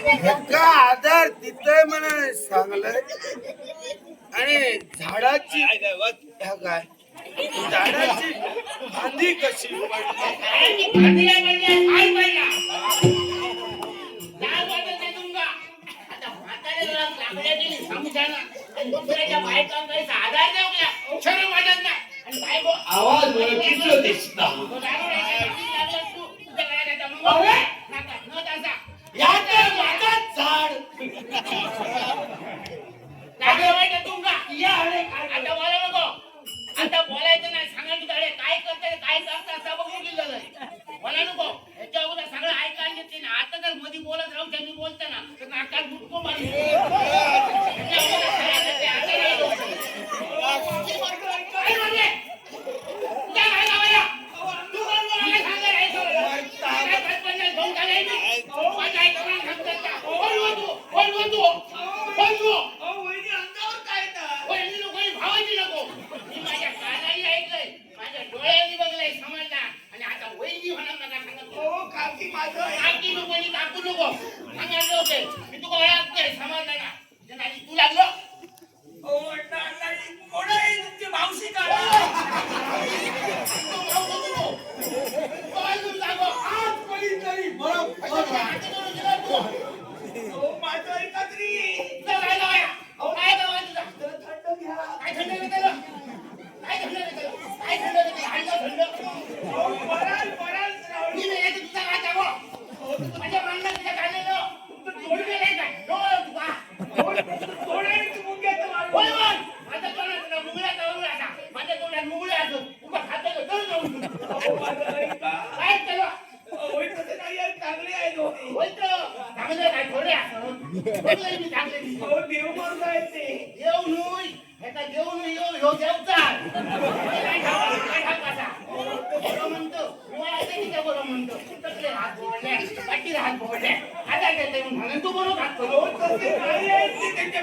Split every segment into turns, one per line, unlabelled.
एका आधार तिथे म्हणा सांगलंय. आणि झाडाची काय? झाडाची फांदी कशी
आवाज ओळखीचं दिसता
ऐकायचं की त्या बरं म्हणतो तसले हात बोलले पाठीला हात बोलले हातात घेतले म्हणून म्हणून तू बरोबर हात करू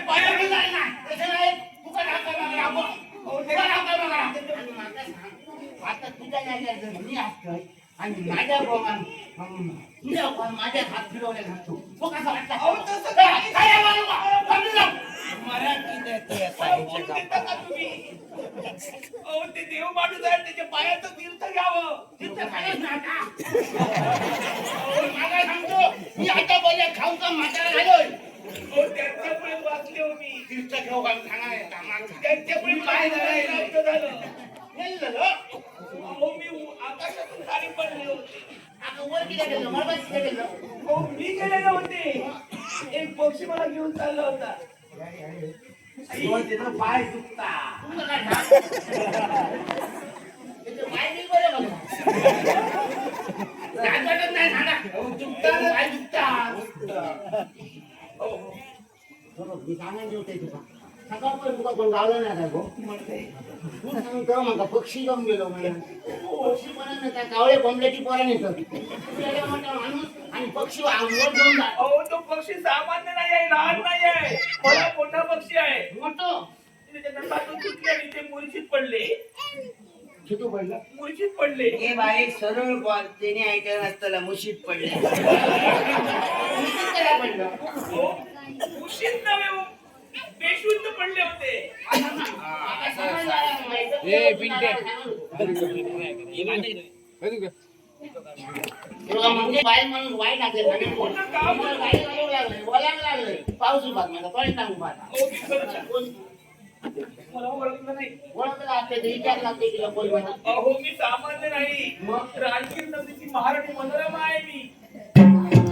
पायावर जाय ना तसं नाही तू का हात करणार राबो तू का हात करणार आणि माझं सांग आता तुझ्या जागेवर जर मी असतोय आणि माझ्या बोमान तुझ्या बोमान माझ्या हात फिरवले घालतो तो कसा वाटला
मराठी ह्याच्या
देव माणूस आहे त्याच्या पायाचं तीर्थ घ्यावं.
तिथं खायच ना आता. मला सांगतो मी आता बोलले खाऊ का म्हातारा
अहो, त्यांच्यामुळे वाचले हो मी.
तीर्थ घेऊ का? सांगा.
त्यांच्यामुळे पाय झालं. झालं? मी आकाशातून खाली पडले होते. मी गेलेले होते. एक पक्षी मला घेऊन चालला होता. पाय दुखता
पाय बरोबर, मी सांगायला जेवतोय तुका. सकाळपर्यंत तुका कोण गावलं नाही काय भाऊ? तू सांगतो मग पक्षी जाऊन गेलो पक्षी पण काय कावळे कोंबड्याची पोरा नेतात. माणूस आणि पक्षी अंगवर जाऊन जात.
अहो तो पक्षी सामान्य नाही आहे लहान नाही आहे मला मोठा पक्षी आहे
मोठं
ते मुरशीत पडले
किती पडलं
मुरशीत पडले
हे बाई सरळ बॉल. त्याने ऐकायला नसताना मुशीत पडले.
नव्हे हो. बेशुद्ध पडले होते
आता समजलं माहिती तुला म्हणजे बाई म्हणून वाईट लागले आणि
पूर्ण गाव
मला गाडी चालवू लागले बोलायला लागले पाऊस उभा माझा उभा
मला ओळखलं नाही.
ओळखला असते तर विचार लागते तिला कोण म्हणा
अहो मी सामान्य नाही
मग?
राजकीय नदीची महाराणी मनोरमा आहे मी.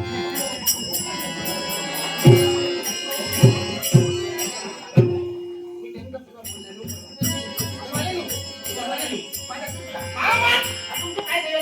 या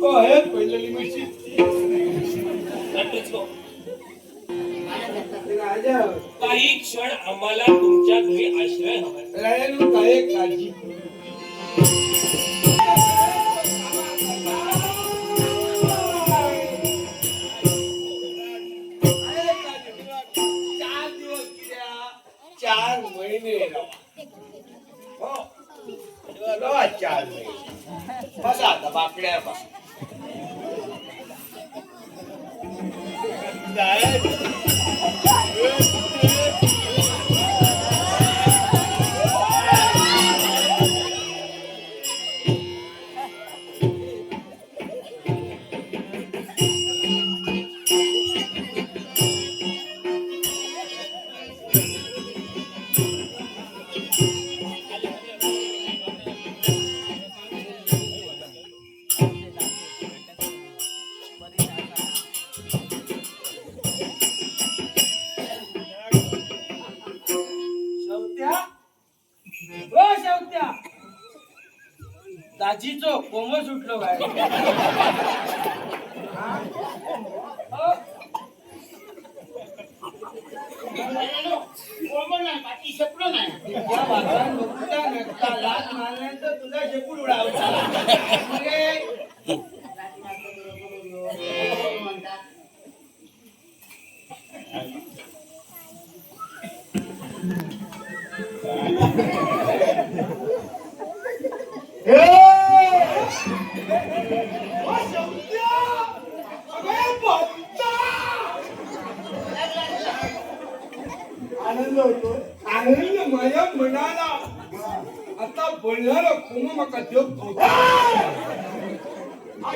कसे
आहेत पहिलेली लिमिटची
काही क्षण आम्हाला
दाजीचो कोंब सुटलो हा?
वडिलांनो, कोंबड नाही, बाकी शेपडं नाही.
तुझा शेपूट उडावता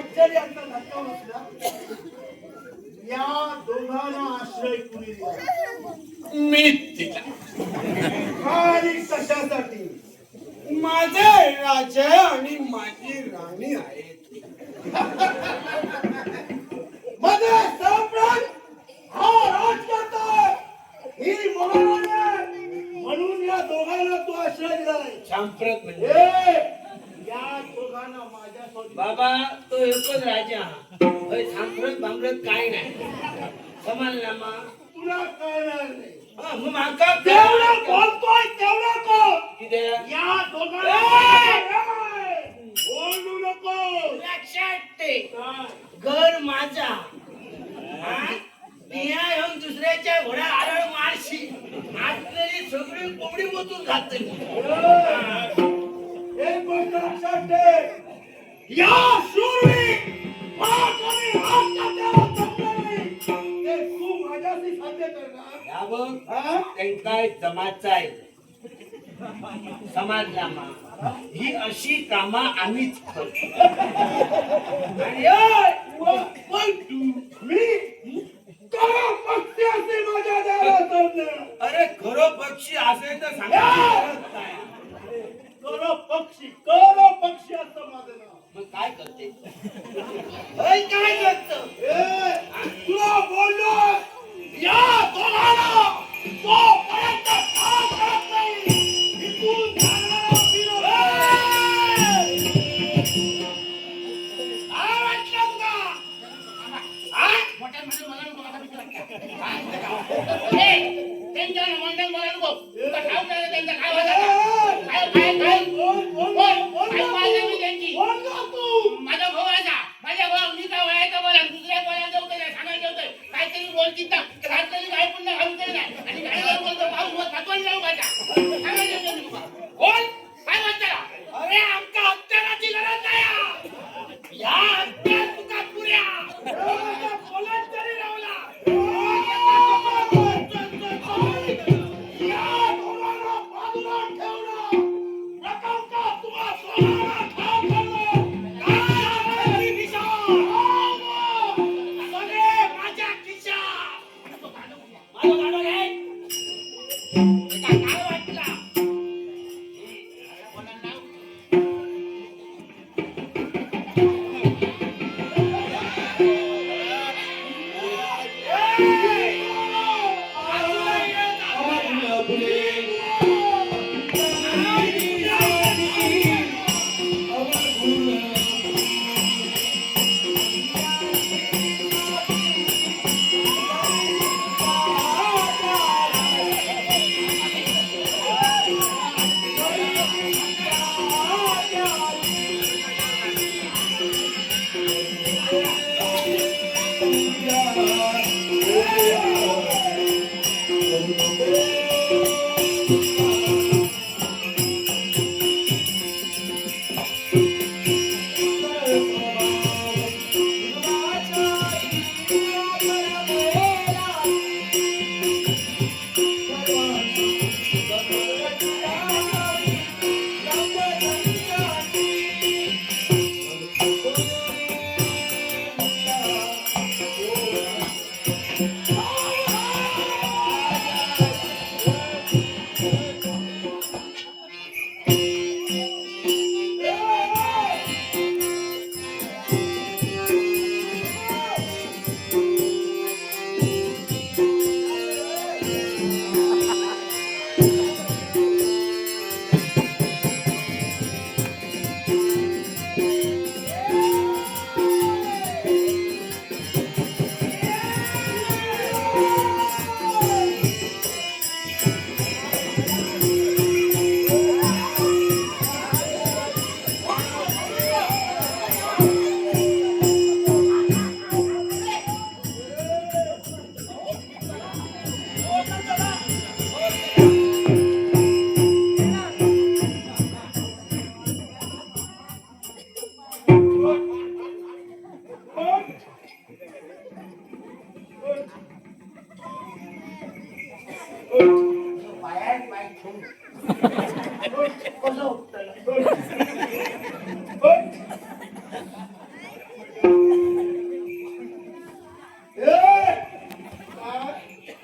आश्चर्याचा धक्का बसला या दोघांना आश्रय कुणी दिला?
मी तिला
आणि कशासाठी?
माझे राजा आणि माझी राणी आहेत.
मध्ये सम्राट हा राज करतोय. ही महाराणी. म्हणून या दोघांना तू आश्रय दिलाय.
सांप्रत म्हणजे
ए, या दोघांना माझ्या स्वाधीन
बाबा तो एकच राजा. होय सांप्रत बांबरत काय नाही. समजला मा.
तुला कळणार नाही.
हा, मग माका
तेवढं बोलतोय तेवढं कर
किती
या दोघांना बोलू नको.
लक्षात.
काय?
घर माझा? बिया येऊन दुसऱ्याच्या घोड्या आरळ मारशी आतलेली सगळी कोंबडी मोतून घातली
ठेव या शूरवीर महाकाली राजकात्याला जमणार नाही. ते तू माझ्याशी साध्य करणार
या बघ
हा?
जमाचा आहे ही अशी कामा आम्हीच करतो आणि ओय, व- व तू,
मी करा पक्षी असे माझ्या.
अरे खरो पक्षी असेल तर सांगा
हा? ए, त्यांच्यावर मोठ्या मला नको. तुला ठाऊक आहे का त्यांचा काय वाटा का? काय-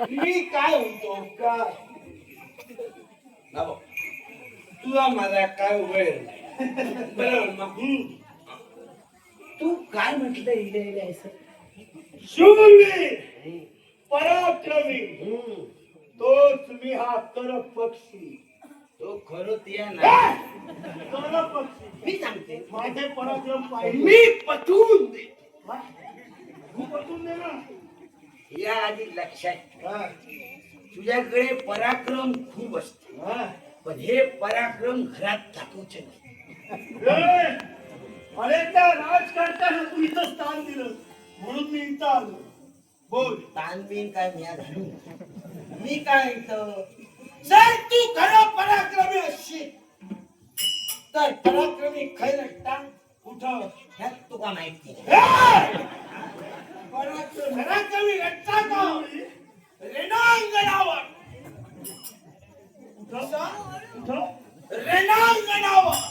मी काय होतो
का?
तुला माझा काय
वेळ बरोबर मग
तू काय म्हटलं इले इले असं
शूरवीर पराक्रमी तोच मी हा कर पक्षी.
तो खरं ते ना.
कर पक्षी.
मी सांगते.
माझे पराक्रम पाहिजे
मी पटवून दे.
तू पटवून दे ना.
या आधी लक्षात
हा,
तुझ्याकडे पराक्रम खूप असते.
हा.
पण हे पराक्रम घरात दाखवचे नाही.
ए, अरे त्या राजकारत्यानं तू इथं स्थान दिलं. म्हणून मी इथं आलो. बोल.
तानबीन काय मी घालू मी काय जर तू खरं पराक्रमी असशील तर पराक्रमी खैर टांग
कुठं?
ह्यात तुका माहिती
पराक्रमी
रट्टा का रेणांगणावर.
कुठं?
रेणांगणावर.